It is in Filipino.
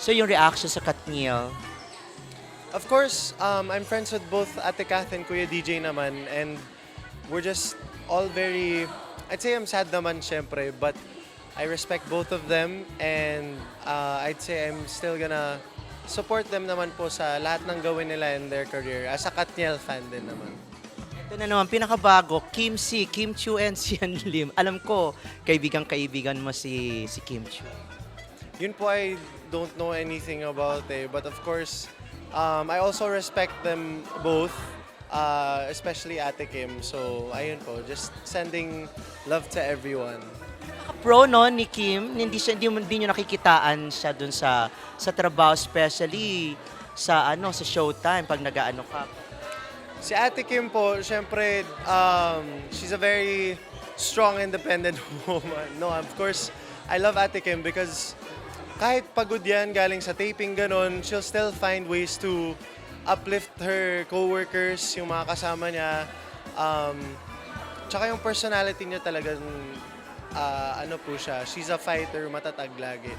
So yung reaction sa Katniel, Of course, um, I'm friends with both Ate Kath and Kuya DJ naman and we're just all very, I'd say I'm sad naman syempre, but I respect both of them and uh, I'd say I'm still gonna support them naman po sa lahat ng gawin nila in their career. As a Katniel fan din naman. ito na naman, pinakabago, Kim Si, Kim Chu and Sian Lim. Alam ko, kaibigan-kaibigan mo si, si Kim Chu. Yun po I don't know anything about eh. But of course, um, I also respect them both. Uh, especially Ate Kim. So, ayun po. Just sending love to everyone. Pro no ni Kim, hindi siya hindi, hindi niyo nakikitaan siya dun sa sa trabaho especially sa ano sa Showtime pag nagaano ka. Si Ate Kim po, syempre, um, she's a very strong, independent woman. No, of course, I love Ate Kim because kahit pagod yan galing sa taping ganon, she'll still find ways to uplift her coworkers, yung mga kasama niya. Um, tsaka yung personality niya talagang, ah, ano po siya, she's a fighter, matatag lagi.